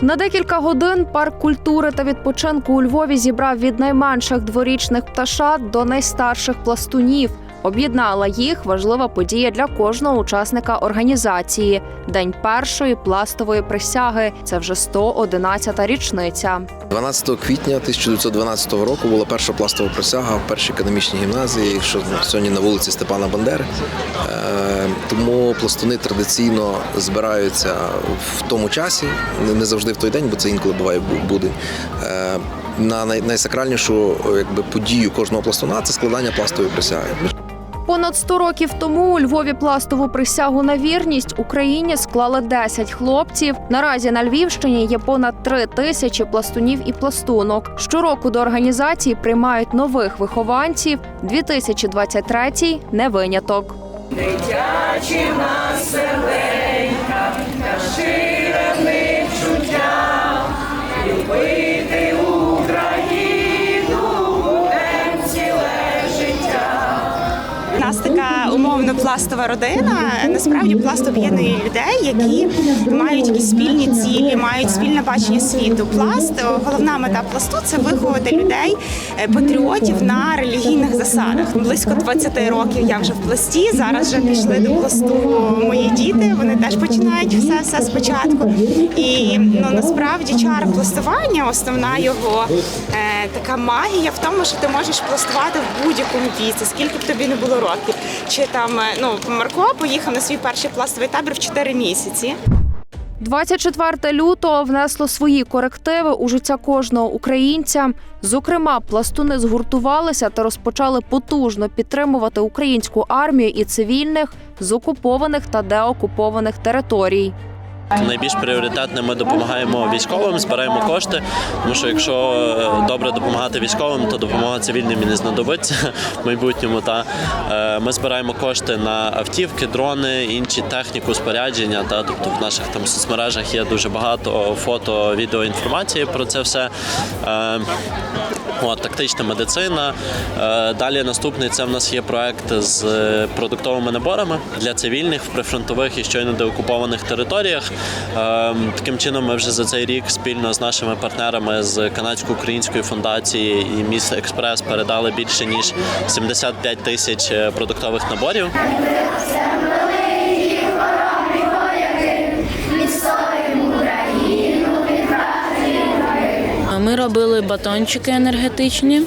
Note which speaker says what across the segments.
Speaker 1: На декілька годин парк культури та відпочинку у Львові зібрав від найменших дворічних пташат до найстарших пластунів. Об'єднала їх важлива подія для кожного учасника організації День першої пластової присяги. Це вже 111-та річниця.
Speaker 2: 12 квітня 1912 року була перша пластова присяга в першій академічній гімназії, що сьогодні на вулиці Степана Бандери. Е, Тому пластуни традиційно збираються в тому часі, не- завжди в той день, бо це інколи буває бу- будень. Е, На найсакральнішу якби, подію кожного пластуна це складання пластової присяги.
Speaker 1: Понад 100 років тому у Львові пластову присягу на вірність Україні склали 10 хлопців. Наразі на Львівщині є понад 3 тисячі пластунів і пластунок. Щороку до організації приймають нових вихованців. 2023 – не виняток.
Speaker 3: У нас така умовно пластова родина. Насправді пласт об'єднує людей, які мають якісь спільні цілі, мають спільне бачення світу. Пласт головна мета пласту це виховати людей, е, патріотів на релігійних засадах. Близько 20 років я вже в пласті. Зараз вже пішли до пласту мої діти. Вони теж починають все все спочатку. І ну насправді чара пластування, основна його е, така магія в тому, що ти можеш пластувати в будь-якому віці, скільки б тобі не було років. Чи там е, ну Марко поїхав на свій перший пластовий табір в 4 місяці.
Speaker 1: 24 лютого внесло свої корективи у життя кожного українця. Зокрема, пластуни згуртувалися та розпочали потужно підтримувати українську армію і цивільних з окупованих та деокупованих територій.
Speaker 4: Найбільш пріоритетне ми допомагаємо військовим, збираємо кошти. Тому що якщо е, добре допомагати військовим, то допомога цивільним і не знадобиться в майбутньому. Та е, ми збираємо кошти на автівки, дрони, інші техніку, спорядження. Та тобто в наших там соцмережах є дуже багато фото, відео інформації про це все. От, тактична медицина. Е, Далі наступний це в нас є проект з продуктовими наборами для цивільних в прифронтових і щойно деокупованих територіях. Е, Таким чином, ми вже за цей рік спільно з нашими партнерами з канадсько-української фундації і Міс Експрес передали більше ніж 75 тисяч е, продуктових наборів.
Speaker 5: Робили батончики енергетичні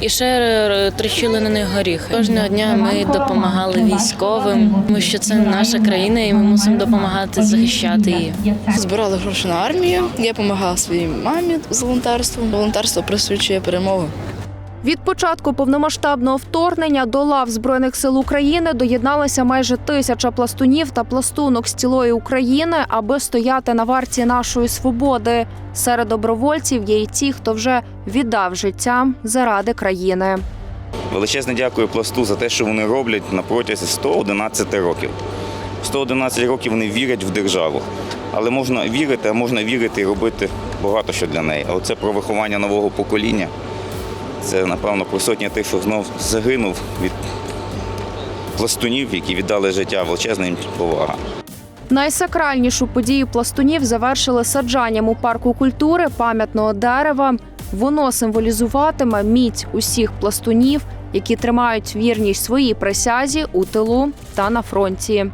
Speaker 5: і ще трещили на них горіх. Кожного дня ми допомагали військовим, тому що це наша країна, і ми мусимо допомагати захищати її.
Speaker 6: Збирали гроші на армію. Я допомагала своїй мамі з волонтерством. Волонтерство присвячує перемогу.
Speaker 1: Від початку повномасштабного вторгнення до лав збройних сил України доєдналися майже тисяча пластунів та пластунок з цілої України, аби стояти на варті нашої свободи. Серед добровольців є й ті, хто вже віддав життя заради країни.
Speaker 7: Величезне дякую пласту за те, що вони роблять на протязі 111 років. 111 років вони вірять в державу. Але можна вірити, а можна вірити і робити багато що для неї. Оце про виховання нового покоління. Це, напевно, про тих, що знов загинув від пластунів, які віддали життя величезна їм повага.
Speaker 1: Найсакральнішу подію пластунів завершили саджанням у парку культури пам'ятного дерева. Воно символізуватиме міць усіх пластунів, які тримають вірність своїй присязі у тилу та на фронті.